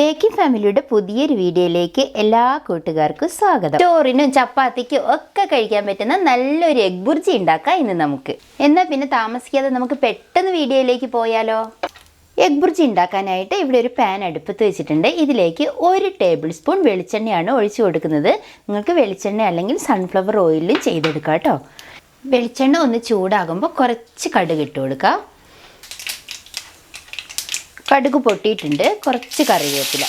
Making ഫാമിലിയുടെ പുതിയൊരു വീഡിയോയിലേക്ക് എല്ലാ കൂട്ടുകാർക്കും സ്വാഗതം. ചോറിനും ചപ്പാത്തിക്കും ഒക്കെ കഴിക്കാൻ പറ്റുന്ന നല്ലൊരു എഗ് ബുർജി ഉണ്ടാക്കാം ഇന്ന് നമുക്ക്. എന്നാൽ പിന്നെ താമസിക്കാതെ നമുക്ക് പെട്ടെന്ന് വീഡിയോയിലേക്ക് പോയാലോ? എഗ് ബുർജി ഉണ്ടാക്കാനായിട്ട് ഇവിടെ ഒരു പാൻ അടുപ്പത്ത് വെച്ചിട്ടുണ്ട്. ഇതിലേക്ക് ഒരു ടേബിൾ സ്പൂൺ വെളിച്ചെണ്ണയാണ് ഒഴിച്ചു കൊടുക്കുന്നത്. നിങ്ങൾക്ക് വെളിച്ചെണ്ണ അല്ലെങ്കിൽ സൺഫ്ലവർ ഓയിലും ചെയ്തെടുക്കാം കേട്ടോ. വെളിച്ചെണ്ണ ഒന്ന് ചൂടാകുമ്പോൾ കുറച്ച് കടുക് ഇട്ട് കൊടുക്കാം. കടുക് പൊട്ടിയിട്ടുണ്ട്. കുറച്ച് കറിവേപ്പില.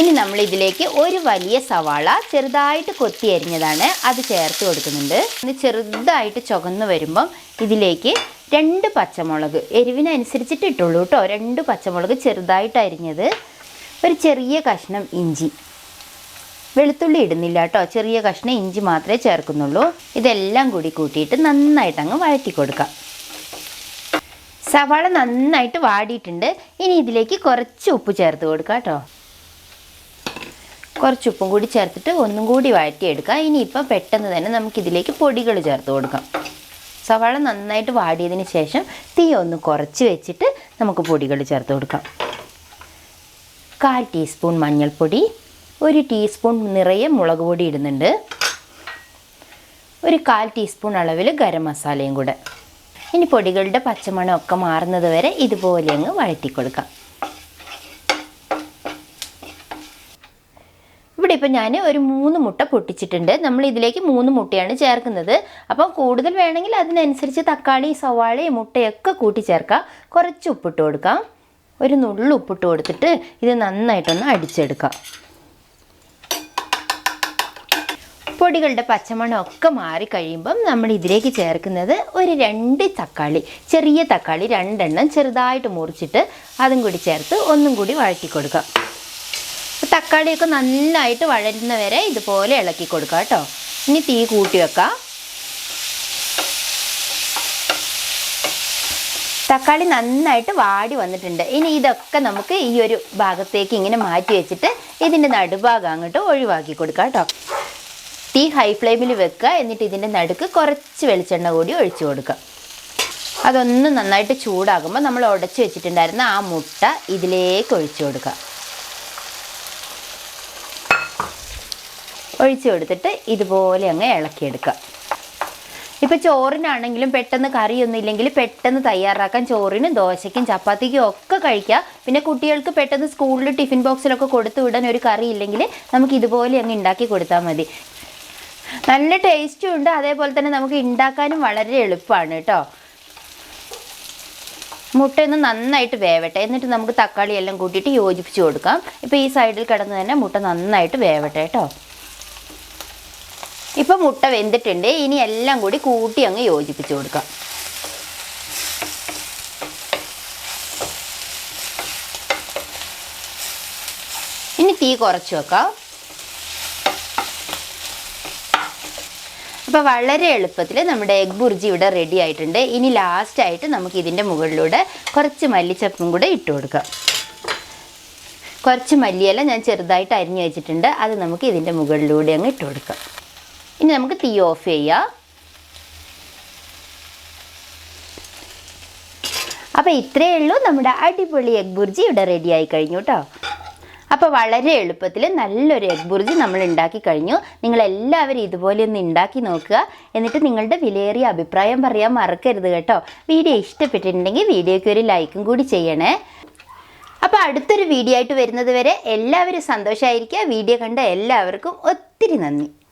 ഇനി നമ്മൾ ഇതിലേക്ക് ഒരു വലിയ സവാള ചെറുതായിട്ട് കൊത്തി അരിഞ്ഞതാണ് അത് ചേർത്ത് കൊടുക്കുന്നുണ്ട്. ഇനി ചെറുതായിട്ട് ചുവന്ന് വരുമ്പം ഇതിലേക്ക് രണ്ട് പച്ചമുളക് എരിവിനനുസരിച്ചിട്ട് ഇട്ടുള്ളൂ കേട്ടോ. രണ്ട് പച്ചമുളക് ചെറുതായിട്ട് അരിഞ്ഞത് ഒരു ചെറിയ കഷ്ണം ഇഞ്ചി. വെളുത്തുള്ളി ഇടുന്നില്ല കേട്ടോ. ചെറിയ കഷ്ണം ഇഞ്ചി മാത്രമേ ചേർക്കുന്നുള്ളൂ. ഇതെല്ലാം കൂടി കൂട്ടിയിട്ട് നന്നായിട്ട് അങ്ങ് വഴറ്റി കൊടുക്കാം. സവാള നന്നായിട്ട് വാടിയിട്ടുണ്ട്. ഇനി ഇതിലേക്ക് കുറച്ച് ഉപ്പ് ചേർത്ത് കൊടുക്കുക കേട്ടോ. കുറച്ച് ഉപ്പും കൂടി ചേർത്തിട്ട് ഒന്നും കൂടി വാറ്റിയെടുക്കുക ഇനിയിപ്പം പെട്ടെന്ന് തന്നെ നമുക്കിതിലേക്ക് പൊടികൾ ചേർത്ത് കൊടുക്കാം. സവാള നന്നായിട്ട് വാടിയതിന് ശേഷം തീ ഒന്ന് കുറച്ച് വെച്ചിട്ട് നമുക്ക് പൊടികൾ ചേർത്ത് കൊടുക്കാം. കാൽ ടീസ്പൂൺ മഞ്ഞൾപ്പൊടി ഒരു ടീസ്പൂൺ നിറയെ മുളക് പൊടി ഇടുന്നുണ്ട്. ഒരു കാൽ ടീസ്പൂൺ അളവിൽ ഗരം മസാലയും കൂടെ. ഇനി പൊടികളുടെ പച്ചമണം ഒക്കെ മാറുന്നത് വരെ ഇതുപോലെ അങ്ങ് വഴറ്റി കൊടുക്കാം ഇവിടെ ഇപ്പം ഞാൻ ഒരു മൂന്ന് മുട്ട പൊട്ടിച്ചിട്ടുണ്ട്. നമ്മൾ ഇതിലേക്ക് മൂന്ന് മുട്ടയാണ് ചേർക്കുന്നത്. അപ്പം കൂടുതൽ വേണമെങ്കിൽ അതിനനുസരിച്ച് തക്കാളി സവാളി മുട്ടയൊക്കെ കൂട്ടി ചേർക്കാം. കുറച്ച് ഉപ്പിട്ട് കൊടുക്കാം. ഒരു നുള്ളു ഉപ്പിട്ട് കൊടുത്തിട്ട് ഇത് നന്നായിട്ടൊന്ന് അടിച്ചെടുക്കാം. പൊടികളുടെ പച്ചമണം ഒക്കെ മാറി കഴിയുമ്പം നമ്മൾ ഇതിലേക്ക് ചേർക്കുന്നത് ഒരു രണ്ട് തക്കാളി ചെറിയ തക്കാളി രണ്ടെണ്ണം ചെറുതായിട്ട് മുറിച്ചിട്ട് അതും കൂടി ചേർത്ത് ഒന്നും കൂടി വഴറ്റി കൊടുക്കാം തക്കാളിയൊക്കെ നന്നായിട്ട് വഴരുന്ന വരെ ഇതുപോലെ ഇളക്കി കൊടുക്കുക കേട്ടോ. ഇനി തീ കൂട്ടി വെക്കാം. തക്കാളി നന്നായിട്ട് വാടി വന്നിട്ടുണ്ട്. ഇനി ഇതൊക്കെ നമുക്ക് ഈ ഒരു ഭാഗത്തേക്ക് ഇങ്ങനെ മാറ്റി വെച്ചിട്ട് ഇതിന്റെ നടുഭാഗം അങ്ങോട്ട് ഒഴിവാക്കി കൊടുക്കാം കേട്ടോ. തീ ഹൈ ഫ്ലെയിമിൽ വെക്കുക. എന്നിട്ട് ഇതിന്റെ നടുക്ക് കുറച്ച് വെളിച്ചെണ്ണ കൂടി ഒഴിച്ചു കൊടുക്കുക. അതൊന്ന് നന്നായിട്ട് ചൂടാകുമ്പോൾ നമ്മൾ ഉടച്ചു വെച്ചിട്ടുണ്ടായിരുന്ന ആ മുട്ട ഇതിലേക്ക് ഒഴിച്ചു കൊടുക്കുക. ഒഴിച്ചു കൊടുത്തിട്ട് ഇതുപോലെ അങ്ങ് ഇളക്കിയെടുക്കുക. ഇപ്പോൾ ചോറിനാണെങ്കിലും പെട്ടെന്ന് കറിയൊന്നും ഇല്ലെങ്കിൽ പെട്ടെന്ന് തയ്യാറാക്കാൻ ചോറിനും ദോശയ്ക്കും ചപ്പാത്തിക്കും ഒക്കെ കഴിക്കാം പിന്നെ കുട്ടികൾക്ക് പെട്ടെന്ന് സ്കൂളിൽ ടിഫിൻ ബോക്സിലൊക്കെ കൊടുത്തു വിടാൻ ഒരു കറി ഇല്ലെങ്കിൽ നമുക്ക് ഇതുപോലെ അങ്ങ് ഉണ്ടാക്കി കൊടുത്താൽ മതി. നല്ല ടേസ്റ്റും ഉണ്ട്. അതേപോലെ തന്നെ നമുക്ക് ഉണ്ടാക്കാനും വളരെ എളുപ്പമാണ് കേട്ടോ. മുട്ടയൊന്ന് നന്നായിട്ട് വേവട്ടെ. എന്നിട്ട് നമുക്ക് തക്കാളി എല്ലാം കൂട്ടിയിട്ട് യോജിപ്പിച്ച് കൊടുക്കാം. ഇപ്പോൾ ഈ സൈഡിൽ കിടന്ന് തന്നെ മുട്ട നന്നായിട്ട് വേവട്ടെ കേട്ടോ. ഇപ്പം മുട്ട വെന്തിട്ടുണ്ട്. ഇനി എല്ലാം കൂടി കൂട്ടി അങ്ങ് യോജിപ്പിച്ച് കൊടുക്കാം. ഇനി തീ കുറച്ച് വെക്കാം. അപ്പോൾ വളരെ എളുപ്പത്തിൽ നമ്മുടെ എഗ് ബുർജി ഇവിടെ റെഡി ആയിട്ടുണ്ട്. ഇനി ലാസ്റ്റ് ആയിട്ട് നമുക്ക് ഇതിന്റെ മുകളിലൂടെ കുറച്ച് മല്ലിച്ചപ്പും കൂടെ ഇട്ട് കൊടുക്കാം. കുറച്ച് മല്ലിയില ഞാൻ ചെറുതായിട്ട് അരിഞ്ഞു വെച്ചിട്ടുണ്ട്. അത് നമുക്ക് ഇതിന്റെ മുകളിലൂടെ അങ്ങ് ഇട്ട് കൊടുക്കാം. ഇനി നമുക്ക് തീ ഓഫ് ചെയ്യാം. അപ്പോൾ ഇത്രയേ ഉള്ളൂ. നമ്മുടെ അടിപൊളി എഗ് ബുർജി ഇവിടെ റെഡി ആയി കഴിഞ്ഞു കേട്ടോ അപ്പോൾ വളരെ എളുപ്പത്തിൽ നല്ലൊരു എഗ് ബുർജി നമ്മൾ ഉണ്ടാക്കി കഴിഞ്ഞു. നിങ്ങൾ എല്ലാവരും ഇതുപോലെ ഒന്ന് ഉണ്ടാക്കി നോക്കുക. എന്നിട്ട് നിങ്ങളുടെ വിലയേറിയ അഭിപ്രായം പറയാൻ മറക്കരുത് കേട്ടോ. വീഡിയോ ഇഷ്ടപ്പെട്ടിട്ടുണ്ടെങ്കിൽ വീഡിയോയ്ക്ക് ഒരു ലൈക്കും കൂടി ചെയ്യണേ. അപ്പോൾ അടുത്തൊരു വീഡിയോ ആയിട്ട് വരുന്നത് വരെ എല്ലാവരും സന്തോഷമായിരിക്കുക വീഡിയോ കണ്ട എല്ലാവർക്കും ഒത്തിരി നന്ദി.